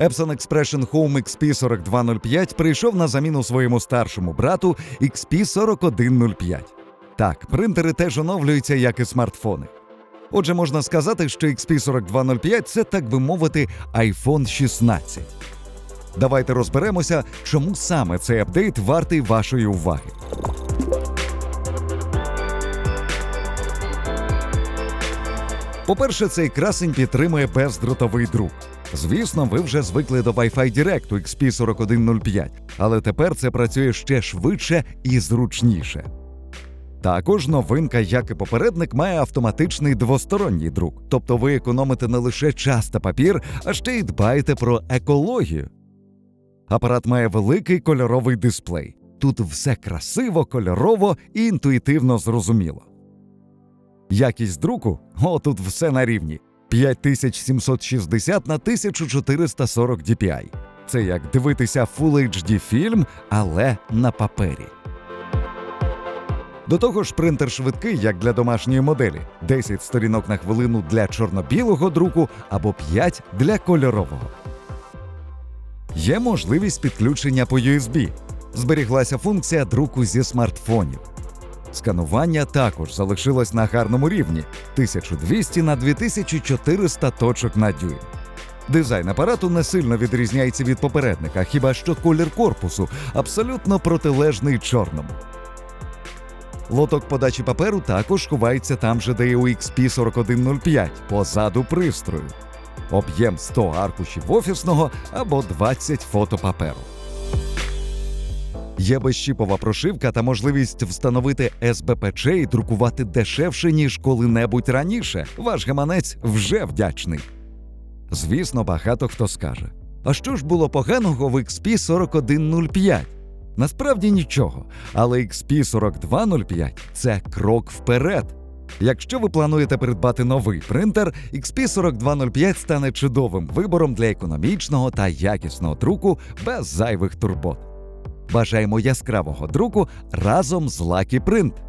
Epson Expression Home XP4205 прийшов на заміну своєму старшому брату XP4105. Так, принтери теж оновлюються, як і смартфони. Отже, можна сказати, що XP4205 це, так би мовити, iPhone 16. Давайте розберемося, чому саме цей апдейт вартий вашої уваги. По-перше, цей красень підтримує бездротовий друк. Звісно, ви вже звикли до Wi-Fi Direct у XP4105, але тепер це працює ще швидше і зручніше. Також новинка, як і попередник, має автоматичний двосторонній друк, тобто ви економите не лише час та папір, а ще й дбаєте про екологію. Апарат має великий кольоровий дисплей. Тут все красиво, кольорово і інтуїтивно зрозуміло. Якість друку о, тут все на рівні 5760 на 1440 DPI. Це як дивитися Full HD фільм, але на папері. До того ж, принтер швидкий, як для домашньої моделі: 10 сторінок на хвилину для чорно-білого друку або 5 для кольорового. Є можливість підключення по USB. Зберіглася функція друку зі смартфонів. Сканування також залишилось на гарному рівні 1200 на 2400 точок на дюйм. Дизайн апарату не сильно відрізняється від попередника, хіба що колір корпусу абсолютно протилежний чорному. Лоток подачі паперу також ховається там же, де і у XP4105, позаду пристрою. Об'єм 100 аркушів офісного або 20 фото паперу. Є безчіпова прошивка та можливість встановити СБПЧ і друкувати дешевше, ніж коли-небудь раніше. Ваш гаманець вже вдячний. Звісно, багато хто скаже: а що ж було поганого в XP4105? Насправді нічого, але XP4205 це крок вперед. Якщо ви плануєте придбати новий принтер, XP4205 стане чудовим вибором для економічного та якісного друку без зайвих турбот. Бажаємо яскравого друку разом з Lucky Print!